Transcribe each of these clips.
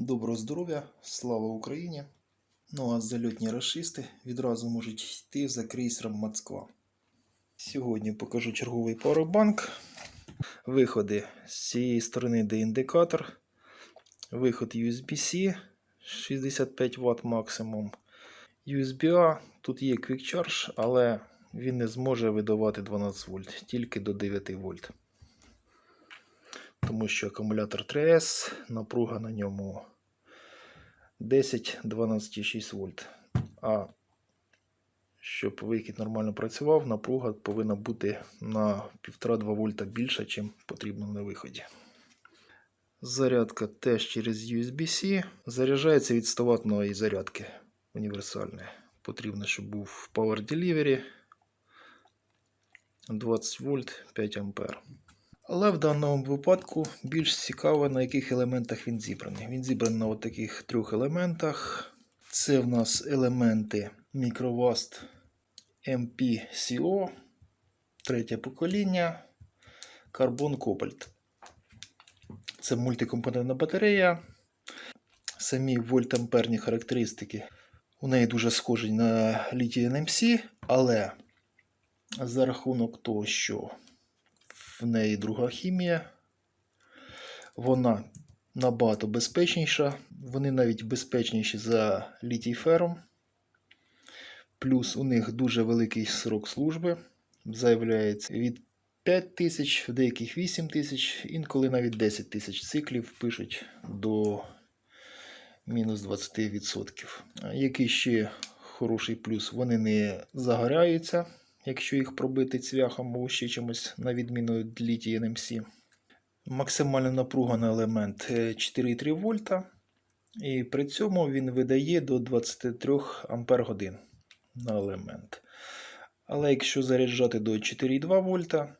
Доброго здоров'я, слава Україні! Ну а зальотні расисти відразу можуть йти за крейсером Москва. Сьогодні покажу черговий пауербанк. Виходи з цієї сторони, де індикатор. Виход USB-C 65 Вт максимум. USB-A, тут є Quick Charge, але він не зможе видавати 12 вольт, тільки до 9 вольт. Тому що акумулятор 3S, напруга на ньому 10 12,6 вольт. А щоб вихід нормально працював, напруга повинна бути на 1,5-2 вольта більша, ніж потрібно на виході. Зарядка теж через USB-C. Заряджається від 100 ваттної зарядки універсальної. Потрібно, щоб був Power Delivery 20 вольт 5 ампер. Але в даному випадку більш цікаво, на яких елементах він зібраний. Він зібраний на таких трьох елементах. Це в нас елементи Microvast MPCO, третє покоління, Carbon Cobalt. Це мультикомпонентна батарея. Самі вольтамперні характеристики у неї дуже схожі на літій NMC, але за рахунок того, що в неї друга хімія. Вона набагато безпечніша. Вони навіть безпечніші за літій фером. Плюс у них дуже великий срок служби. Заявляється від 5 тисяч, в деяких 8 тисяч, інколи навіть 10 тисяч циклів пишуть до мінус 20%. Який ще хороший плюс, вони не загоряються якщо їх пробити цвяхом або ще чимось, на відміну від літій NMC. Максимальна напруга на елемент 4,3 вольта. І при цьому він видає до 23 Ампер годин на елемент. Але якщо заряджати до 4,2 вольта,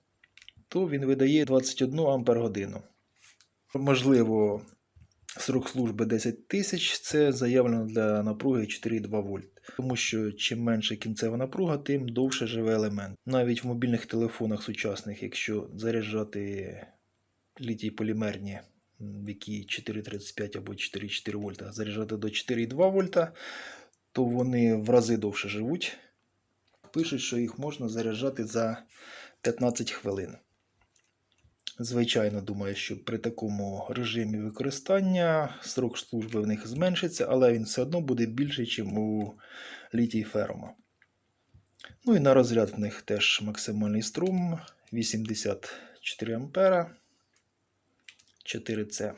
то він видає 21 Ампер годину. Можливо, срок служби 10 тисяч це заявлено для напруги 4,2 вольт. Тому що чим менше кінцева напруга, тим довше живе елемент. Навіть в мобільних телефонах сучасних, якщо заряджати літій полімерні, які 4,35 або 4,4 вольта, заряджати до 4,2 вольта, то вони в рази довше живуть. Пишуть, що їх можна заряджати за 15 хвилин. Звичайно, думаю, що при такому режимі використання срок служби в них зменшиться, але він все одно буде більший, ніж у літій ферма. Ну і на розряд в них теж максимальний струм 84 А 4С.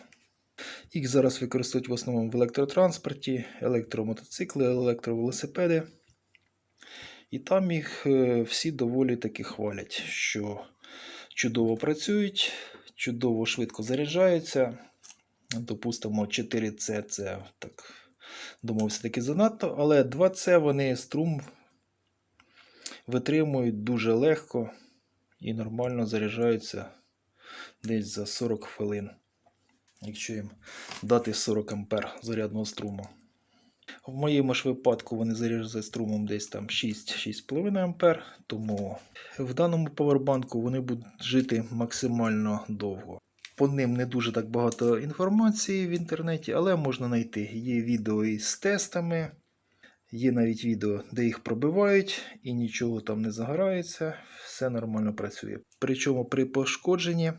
Їх зараз використовують в основному в електротранспорті, електромотоцикли, електровелосипеди. І там їх е, всі доволі таки хвалять, що чудово працюють, чудово швидко заряджаються. Допустимо, 4C це так, думав, все-таки занадто, але 2C вони струм витримують дуже легко і нормально заряджаються десь за 40 хвилин, якщо їм дати 40 ампер зарядного струму. В моєму ж випадку вони заряджаються струмом десь там 6-6,5 ампер, тому в даному павербанку вони будуть жити максимально довго. По ним не дуже так багато інформації в інтернеті, але можна знайти. Є відео із тестами, є навіть відео, де їх пробивають і нічого там не загорається, все нормально працює. Причому при пошкодженні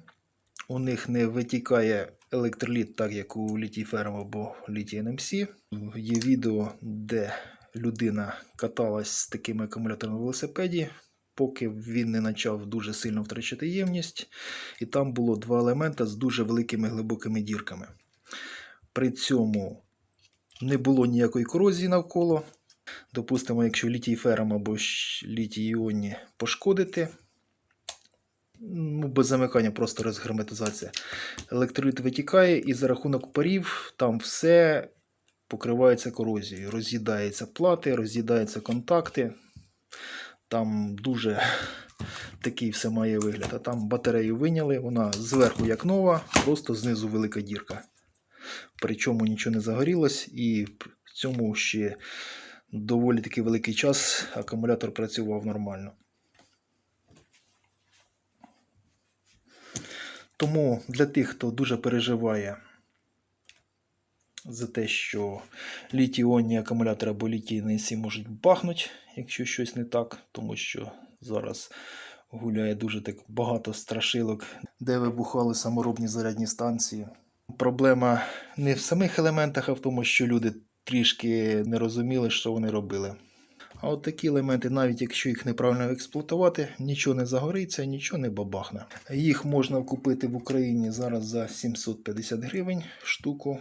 у них не витікає електроліт, так як у літій ферм або літій NMC. Є відео, де людина каталась з такими акумуляторами на велосипеді, поки він не почав дуже сильно втрачати ємність. І там було два елемента з дуже великими глибокими дірками. При цьому не було ніякої корозії навколо. Допустимо, якщо літій ферм або літій іонні пошкодити, ну, без замикання, просто розгерметизація. Електроліт витікає, і за рахунок парів там все покривається корозією. Роз'їдаються плати, роз'їдаються контакти. Там дуже такий все має вигляд. А там батарею виняли, вона зверху як нова, просто знизу велика дірка. Причому нічого не загорілось, і в цьому ще доволі таки великий час акумулятор працював нормально. Тому для тих, хто дуже переживає за те, що літій-іонні акумулятори або літій всі можуть бахнути, якщо щось не так, тому що зараз гуляє дуже так багато страшилок, де вибухали саморобні зарядні станції. Проблема не в самих елементах, а в тому, що люди трішки не розуміли, що вони робили. А от такі елементи, навіть якщо їх неправильно експлуатувати, нічого не загориться, нічого не бабахне. Їх можна купити в Україні зараз за 750 гривень штуку.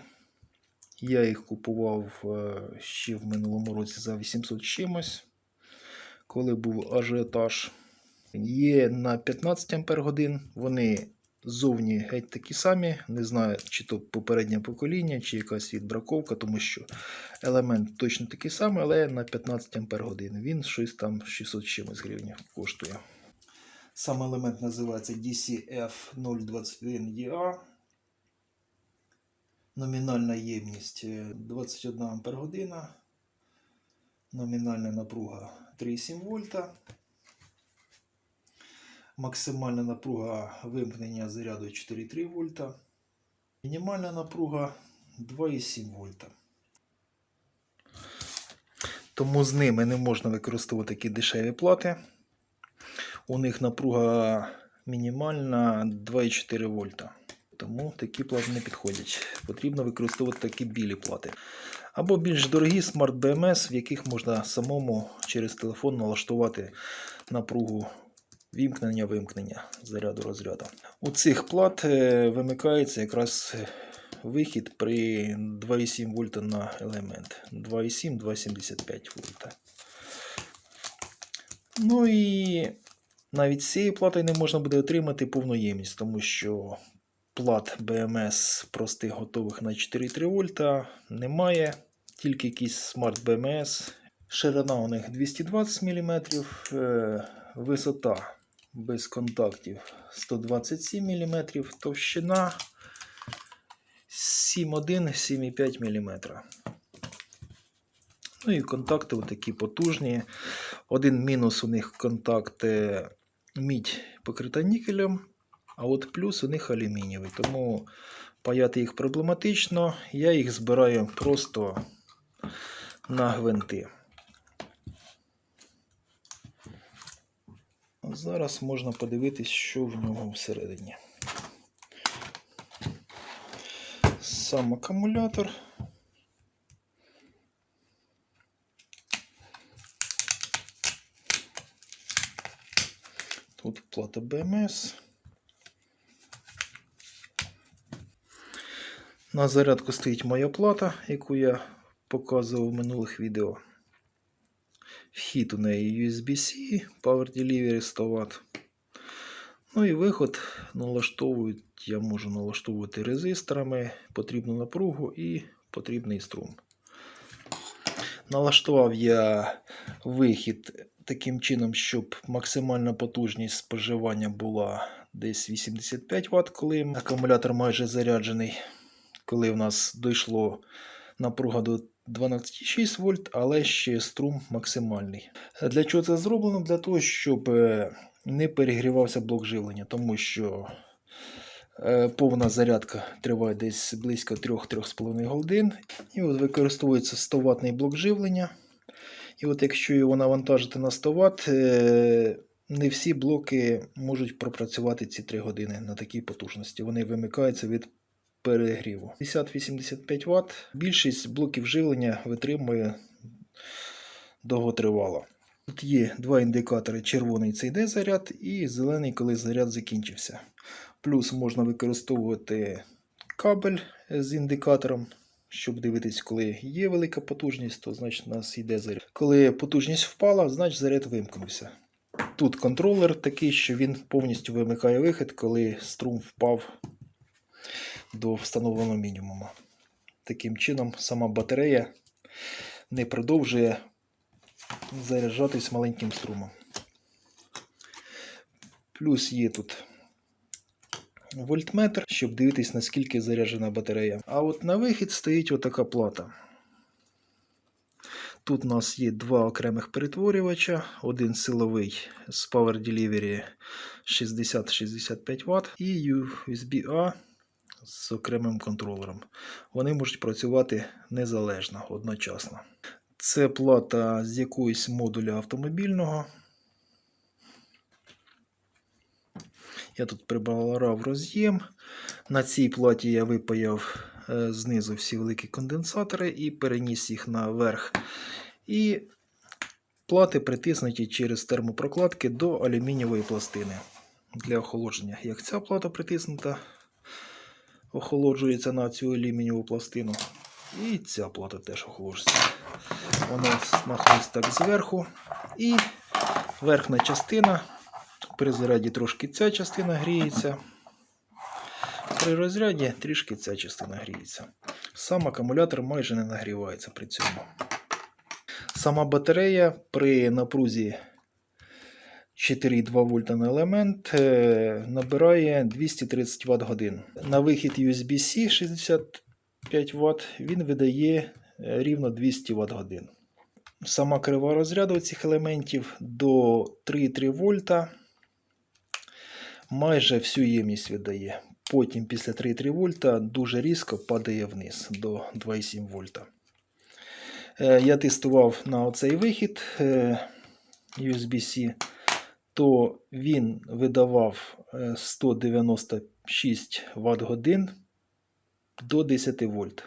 Я їх купував е, ще в минулому році за 800 чимось, коли був ажіотаж. Є на 15 Ампер годин. Вони зовні геть такі самі. Не знаю, чи то попереднє покоління, чи якась відбраковка, тому що елемент точно такий самий, але на 15 Ампер годин. Він щось там 600 чимось гривень коштує. Сам елемент називається DCF021EA. Номінальна ємність е, 21 Ампер година. Номінальна напруга 3,7 вольта. Максимальна напруга вимкнення заряду 4,3 вольта. Мінімальна напруга 2,7 вольта. Тому з ними не можна використовувати такі дешеві плати. У них напруга мінімальна 2,4 вольта. Тому такі плати не підходять. Потрібно використовувати такі білі плати. Або більш дорогі смарт BMS, в яких можна самому через телефон налаштувати напругу вімкнення-вимкнення заряду розряду. У цих плат е, вимикається якраз е, вихід при 2,7 вольта на елемент. 2,7-2,75 вольта. Ну і навіть цієї плати не можна буде отримати повну ємність, тому що плат BMS простих готових на 4,3 вольта немає. Тільки якийсь Smart BMS. Ширина у них 220 мм, е, висота без контактів 127 мм, товщина 7,1-7,5 мм. Ну і контакти такі потужні. Один мінус у них контакт е, мідь покрита нікелем, а от плюс у них алюмінієвий. Тому паяти їх проблематично. Я їх збираю просто на гвинти. Зараз можна подивитись, що в нього всередині. Сам акумулятор. Тут плата БМС. На зарядку стоїть моя плата, яку я показував в минулих відео. Вхід у неї USB-C, Power Delivery 100 Вт. Ну і виход налаштовують, я можу налаштовувати резисторами, потрібну напругу і потрібний струм. Налаштував я вихід таким чином, щоб максимальна потужність споживання була десь 85 Вт, коли акумулятор майже заряджений. Коли в нас дійшло напруга до 12,6 вольт, але ще струм максимальний. Для чого це зроблено? Для того, щоб е, не перегрівався блок живлення, тому що е, повна зарядка триває десь близько 3-3,5 годин. І от використовується 100 ватний блок живлення. І от якщо його навантажити на 100 Вт, е, не всі блоки можуть пропрацювати ці 3 години на такій потужності. Вони вимикаються від перегріву. 50-85 Вт. Більшість блоків живлення витримує довготривало. Тут є два індикатори: червоний це йде заряд, і зелений, коли заряд закінчився. Плюс можна використовувати кабель з індикатором. Щоб дивитись, коли є велика потужність, то значить у нас йде заряд. Коли потужність впала, значить заряд вимкнувся. Тут контролер такий, що він повністю вимикає вихід, коли струм впав до встановленого мінімуму. Таким чином, сама батарея не продовжує заряджатись маленьким струмом. Плюс є тут вольтметр, щоб дивитись, наскільки заряджена батарея. А от на вихід стоїть отака плата. Тут у нас є два окремих перетворювача, один силовий з Power Delivery 60-65 Вт і USB-A з окремим контролером. Вони можуть працювати незалежно одночасно. Це плата з якоїсь модуля автомобільного. Я тут прибрав роз'єм. На цій платі я випаяв е, знизу всі великі конденсатори і переніс їх наверх. І плати притиснуті через термопрокладки до алюмінієвої пластини для охолодження. Як ця плата притиснута, охолоджується на цю алюмінієву пластину. І ця плата теж охолоджується. Вона знаходиться так зверху. І верхня частина. При заряді трошки ця частина гріється. При розряді трішки ця частина гріється. Сам акумулятор майже не нагрівається при цьому. Сама батарея при напрузі 4,2 вольта на елемент е, набирає 230 Вт годин. На вихід USB-C 65 Вт він видає е, рівно 200 Вт годин. Сама крива розряду цих елементів до 3,3 вольта майже всю ємність видає. Потім після 3,3 вольта дуже різко падає вниз до 2,7 вольта. Е, Я тестував на оцей вихід USB-C, то він видавав е, 196 Вт годин до 10 вольт.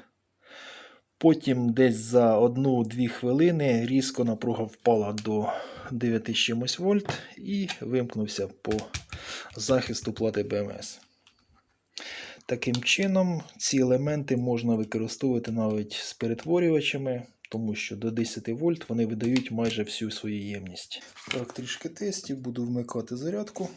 Потім десь за 1-2 хвилини різко напруга впала до 9 чимось вольт і вимкнувся по захисту плати БМС. Таким чином, ці елементи можна використовувати навіть з перетворювачами, тому що до 10 вольт вони видають майже всю свою ємність. Так, трішки тестів, буду вмикати зарядку.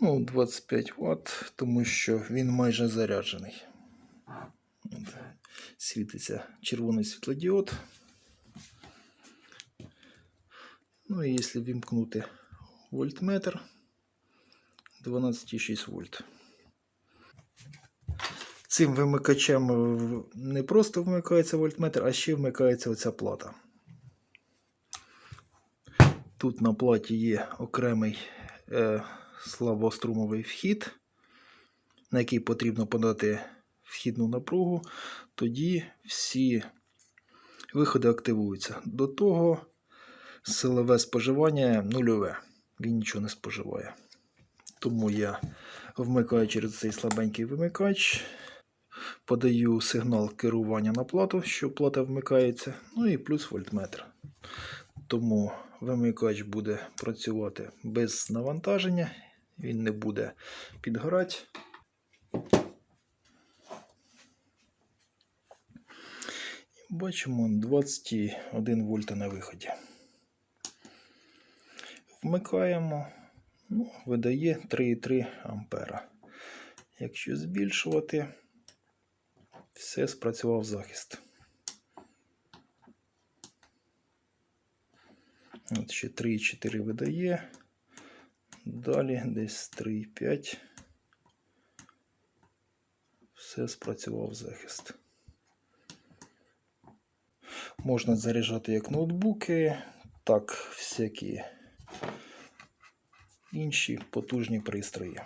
Ну, 25 Вт, тому що він майже заряджений. Світиться червоний світлодіод. Ну і якщо вімкнути вольтметр 12,6 вольт. Цим вимикачем не просто вмикається вольтметр, а ще вмикається оця плата. Тут на платі є окремий е, слабострумовий вхід, на який потрібно подати вхідну напругу, тоді всі виходи активуються. До того силове споживання нульове. Він нічого не споживає. Тому я вмикаю через цей слабенький вимикач, подаю сигнал керування на плату, що плата вмикається, ну і плюс вольтметр. Тому вимикач буде працювати без навантаження, він не буде підгорати. Бачимо 21 вольта на виході. Вмикаємо, ну, видає 3,3 ампера. Якщо збільшувати, все спрацював захист. От ще 3,4 видає. Далі десь 3,5. Все спрацював захист. Можна заряджати як ноутбуки, так всякі інші потужні пристрої.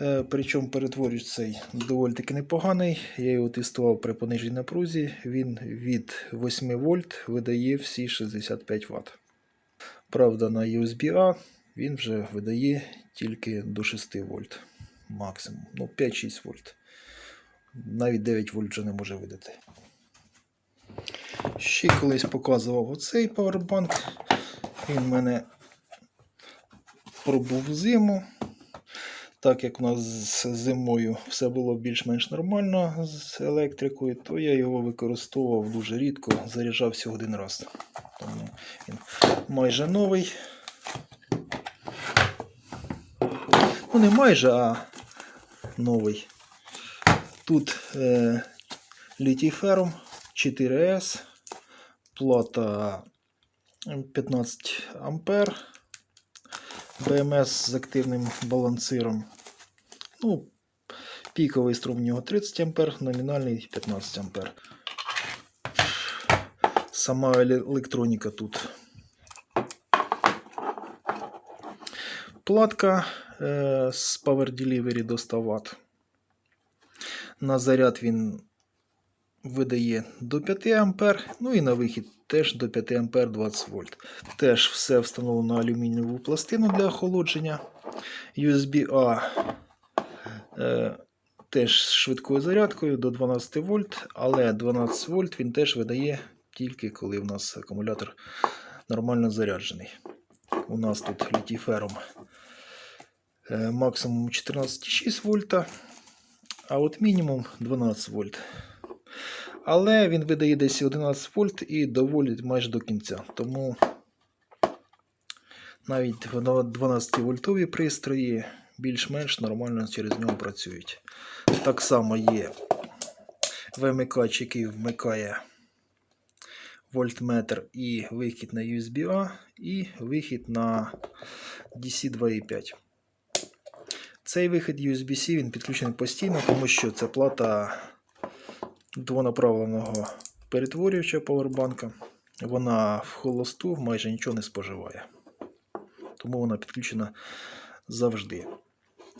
Е, Причому перетворювач цей доволі таки непоганий. Я його тестував при пониженій напрузі. Він від 8 вольт видає всі 65 Вт. Правда, на USB-A він вже видає тільки до 6 вольт максимум. Ну, 5-6 вольт. Навіть 9 вольт вже не може видати. Ще колись показував оцей павербанк. Він в мене пробув зиму. Так як у нас з зимою все було більш-менш нормально з електрикою, то я його використовував дуже рідко, заряджав всього один раз. Тому він майже новий. Ну, не майже, а новий. Тут е, літійферум 4С, плата 15 ампер. БМС з активним балансиром. Ну, піковий струм у нього 30 А, номінальний 15 А. сама електроніка тут. Платка е, з Power Delivery до 100 Вт. На заряд він видає до 5 А, ну і на вихід теж до 5 А 20 вольт. Теж все встановлено на алюмінієву пластину для охолодження. USB-A е, теж з швидкою зарядкою до 12 вольт, але 12 вольт він теж видає тільки коли в нас акумулятор нормально заряджений. У нас тут літій-фером е, максимум 14,6 вольта, а от мінімум 12 вольт. Але він видає десь 11 вольт і доволі майже до кінця. Тому навіть 12 вольтові пристрої більш-менш нормально через нього працюють. Так само є вимикач, який вмикає вольтметр і вихід на USB-A, і вихід на DC 2.5. Цей вихід USB-C він підключений постійно, тому що це плата двонаправленого перетворювача повербанка. Вона в холосту майже нічого не споживає. Тому вона підключена завжди.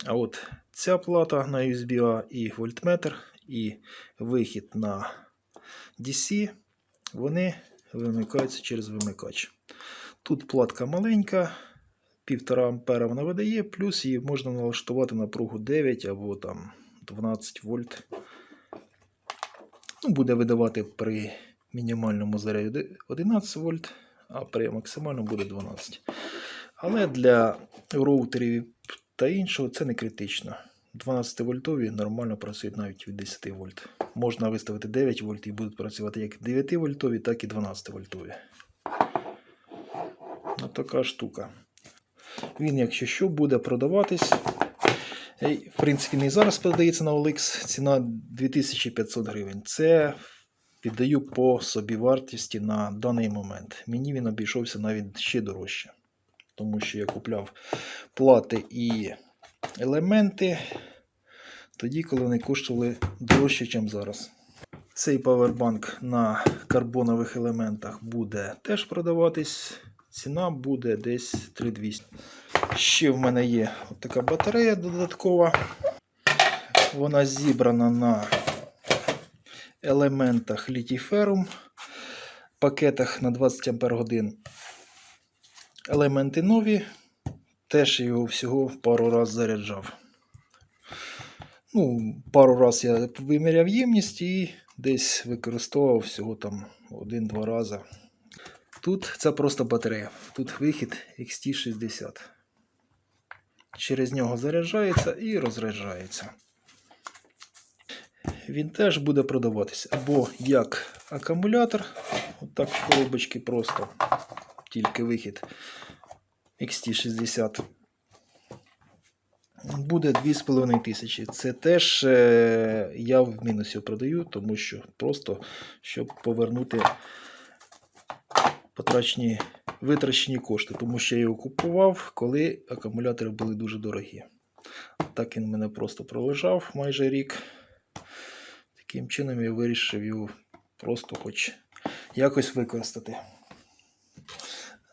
А от ця плата на USB-A і вольтметр, і вихід на DC, вони вимикаються через вимикач. Тут платка маленька, 1,5 ампера вона видає, плюс її можна налаштувати напругу 9 або там 12 вольт. Ну, буде видавати при мінімальному заряді 11 вольт, а при максимальному буде 12. Але для роутерів та іншого це не критично. 12 вольтові нормально працюють навіть від 10 вольт. Можна виставити 9 вольт і будуть працювати як 9 вольтові, так і 12 вольтові. Ось така штука. Він, якщо що, буде продаватись. Е, В принципі, і зараз продається на OLX. Ціна 2500 гривень. Це віддаю по собівартості на даний момент. Мені він обійшовся навіть ще дорожче. Тому що я купляв плати і елементи тоді, коли вони коштували дорожче, ніж зараз. Цей павербанк на карбонових елементах буде теж продаватись. Ціна буде десь 3200. Ще в мене є така батарея додаткова. Вона зібрана на елементах літій-ферум, пакетах на 20 Ах. Елементи нові. Теж його всього пару раз заряджав. Ну, пару раз я виміряв ємність і десь використовував всього там один-два рази. Тут це просто батарея. Тут вихід XT60. Через нього заряджається і розряджається. Він теж буде продаватися або як акумулятор, отак в коробочці просто, тільки вихід XT60. Буде 2,5 тисячі. Це теж е, я в мінусі продаю, тому що просто щоб повернути потрачені витрачені кошти, тому що я його купував, коли акумулятори були дуже дорогі. Так він мене просто пролежав майже рік. Таким чином я вирішив його просто хоч якось використати.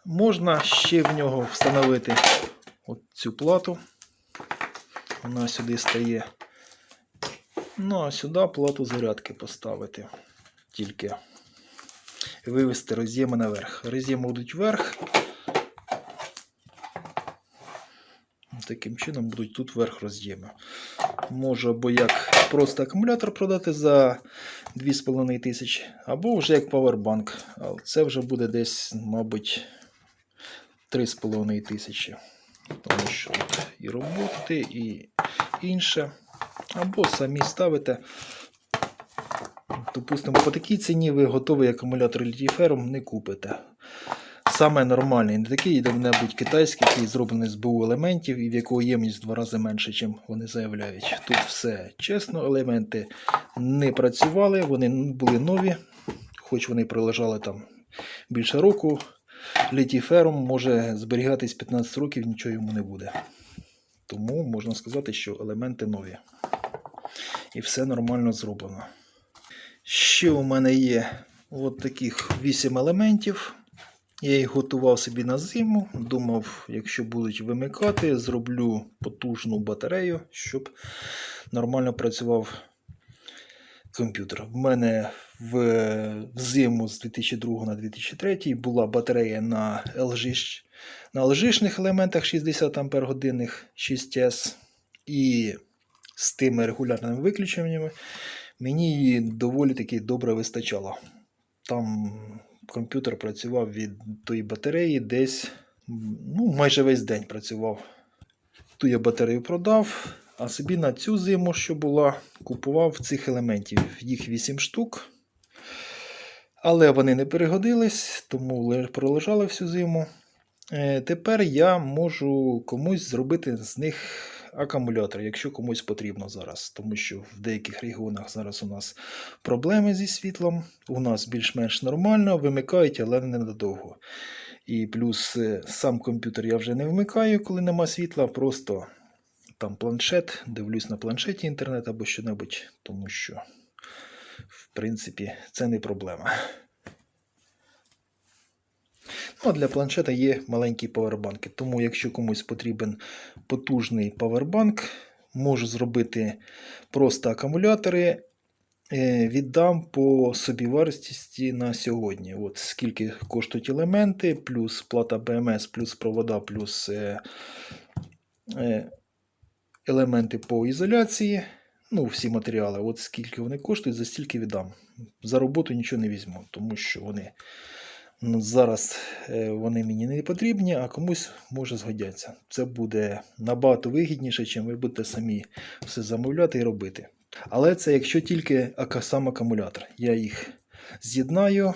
Можна ще в нього встановити от цю плату. Вона сюди стає. Ну, а сюди плату зарядки поставити. Тільки вивести роз'єми наверх. Роз'єми будуть вверх. Таким чином будуть тут вверх роз'єми. Можу або як просто акумулятор продати за 2,5 тисячі, або вже як павербанк. Але це вже буде десь, мабуть, 3,5 тисячі. Тому що тут і роботи, і інше. Або самі ставите. Допустимо, по такій ціні ви готовий акумулятор літій-фером не купите. Саме нормальний, не такий де-небудь китайський, який зроблений з БУ елементів і в якого ємність в два рази менше, ніж вони заявляють. Тут все чесно, елементи не працювали, вони були нові, хоч вони пролежали там більше року. Літій-фером може зберігатись 15 років, нічого йому не буде. Тому можна сказати, що елементи нові. І все нормально зроблено. Ще у мене є От таких 8 елементів. Я їх готував собі на зиму. Думав, якщо будуть вимикати, зроблю потужну батарею, щоб нормально працював комп'ютер. В мене в, в зиму з 2002 на 2003 була батарея на LG, на LG елементах 60 Ах 6С. І з тими регулярними виключеннями мені її доволі таки добре вистачало. Там комп'ютер працював від тої батареї десь ну, майже весь день працював. Ту я батарею продав, а собі на цю зиму, що була, купував цих елементів. Їх 8 штук. Але вони не перегодились, тому ле- пролежали всю зиму. Е, Тепер я можу комусь зробити з них акумулятор, якщо комусь потрібно зараз. Тому що в деяких регіонах зараз у нас проблеми зі світлом. У нас більш-менш нормально, вимикають, але не надовго. І плюс е, сам комп'ютер я вже не вмикаю, коли нема світла, просто там планшет, дивлюсь на планшеті інтернет або що-небудь, тому що, в принципі, це не проблема. Ну, а для планшета є маленькі павербанки. Тому, якщо комусь потрібен потужний павербанк, можу зробити просто акумулятори. Е, Віддам по собівартості на сьогодні. От скільки коштують елементи, плюс плата БМС, плюс провода, плюс е, е, елементи по ізоляції. Ну, всі матеріали. От скільки вони коштують, за стільки віддам. За роботу нічого не візьму, тому що вони зараз е, вони мені не потрібні, а комусь може згодяться. Це буде набагато вигідніше, чим ви будете самі все замовляти і робити. Але це якщо тільки сам акумулятор. Я їх з'єднаю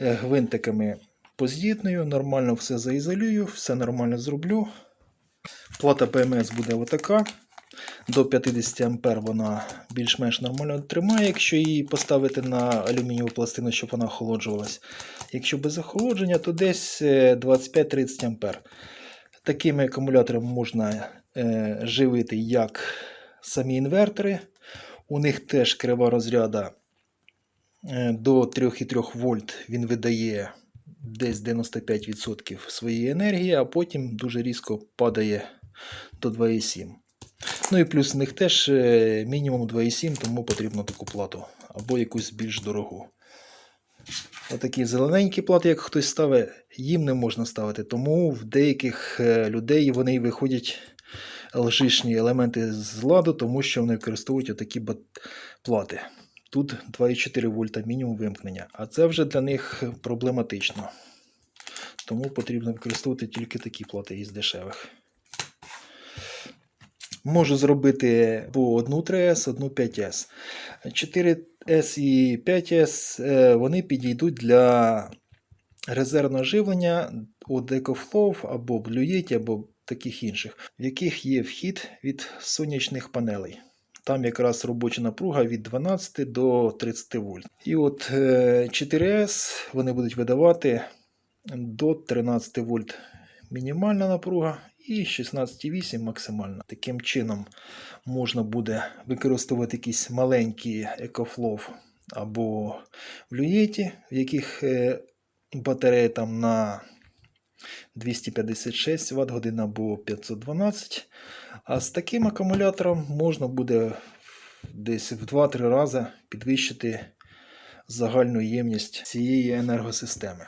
е, гвинтиками поз'єдную, нормально все заізолюю, все нормально зроблю. Плата ПМС буде отака. До 50 А вона більш-менш нормально тримає, якщо її поставити на алюмінієву пластину, щоб вона охолоджувалась. Якщо без охолодження, то десь е, 25-30 А. Такими акумуляторами можна е, живити як самі інвертори. У них теж крива розряда е, до 3,3 вольт він видає десь 95% своєї енергії, а потім дуже різко падає до 2,7. Ну і плюс в них теж е, мінімум 2,7, тому потрібно таку плату або якусь більш дорогу. Отакі зелененькі плати, як хтось ставить, їм не можна ставити. Тому в деяких е, людей вони виходять лжишні елементи з ладу, тому що вони використовують отакі плати. Тут 2,4 вольта мінімум вимкнення, а це вже для них проблематично. Тому потрібно використовувати тільки такі плати із дешевих. Можу зробити по одну 3С, одну 5С. 4С і 5С е, вони підійдуть для резервного живлення від EcoFlow або Blue або таких інших, в яких є вхід від сонячних панелей. Там якраз робоча напруга від 12 до 30 вольт. І от е, 4С вони будуть видавати до 13 вольт мінімальна напруга і 16,8 максимальна. Таким чином можна буде використовувати якісь маленькі EcoFlow або Blue в яких е, батарея там на 256 Вт годин або 512. А з таким акумулятором можна буде десь в 2-3 рази підвищити загальну ємність цієї енергосистеми.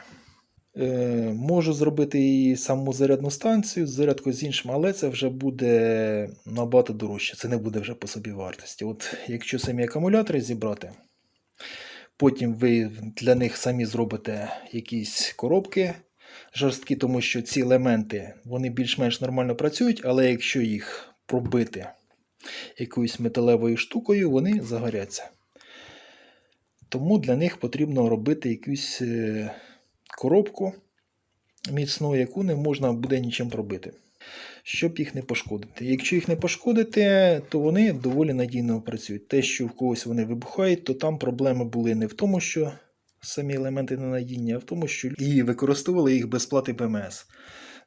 Е, можу зробити і саму зарядну станцію з зарядкою з іншим, але це вже буде набагато дорожче. Це не буде вже по собі вартості. От якщо самі акумулятори зібрати, потім ви для них самі зробите якісь коробки жорсткі, тому що ці елементи вони більш-менш нормально працюють, але якщо їх пробити якоюсь металевою штукою, вони загоряться. Тому для них потрібно робити якусь е, коробку міцну, яку не можна буде нічим пробити, щоб їх не пошкодити. Якщо їх не пошкодити, то вони доволі надійно працюють. Те, що в когось вони вибухають, то там проблеми були не в тому, що самі елементи ненадійні, а в тому, що і використовували їх без плати ПМС.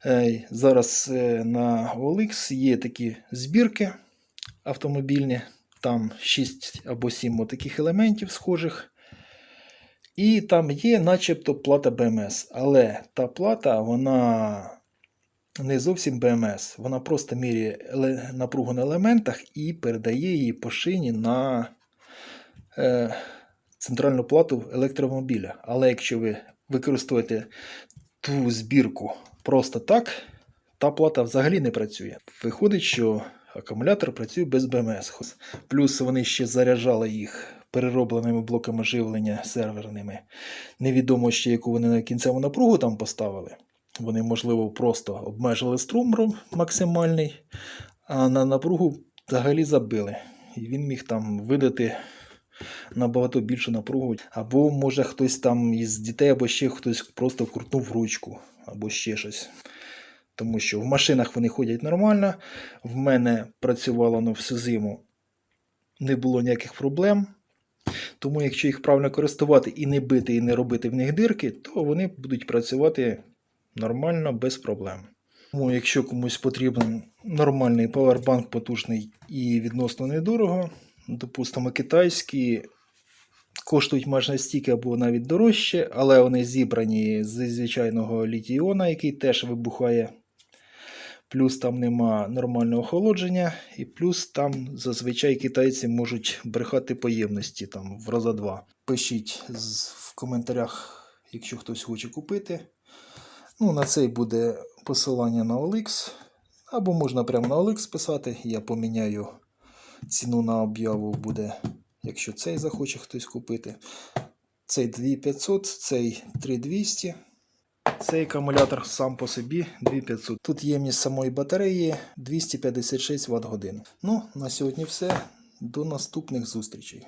Е, Зараз е, на OLX є такі збірки автомобільні, там 6 або 7 таких елементів схожих. І там є начебто плата БМС. Але та плата, вона не зовсім БМС. Вона просто міряє напругу на елементах і передає її по шині на е, центральну плату електромобіля. Але якщо ви використовуєте ту збірку просто так, та плата взагалі не працює. Виходить, що акумулятор працює без БМС. Плюс вони ще заряджали їх переробленими блоками живлення серверними. Невідомо ще, яку вони на кінцеву напругу там поставили. Вони, можливо, просто обмежили струм максимальний, а на напругу взагалі забили. І він міг там видати набагато більшу напругу. Або може хтось там із дітей, або ще хтось просто крутнув ручку, або ще щось. Тому що в машинах вони ходять нормально. В мене працювало воно всю зиму, не було ніяких проблем. Тому, якщо їх правильно користувати і не бити, і не робити в них дирки, то вони будуть працювати нормально, без проблем. Тому, якщо комусь потрібен нормальний павербанк потужний і відносно недорого, допустимо, китайські коштують майже стільки або навіть дорожче, але вони зібрані з звичайного літій-іона, який теж вибухає. Плюс там нема нормального охолодження, і плюс там зазвичай китайці можуть брехати по ємності там в раза два. Пишіть в коментарях, якщо хтось хоче купити. Ну, на цей буде посилання на OLX. Або можна прямо на OLX писати. Я поміняю ціну на об'яву буде, якщо цей захоче хтось купити. Цей 2500, цей 3200. Цей акумулятор сам по собі 2500. Тут ємність самої батареї 256 Вт годин. Ну, на сьогодні все. До наступних зустрічей.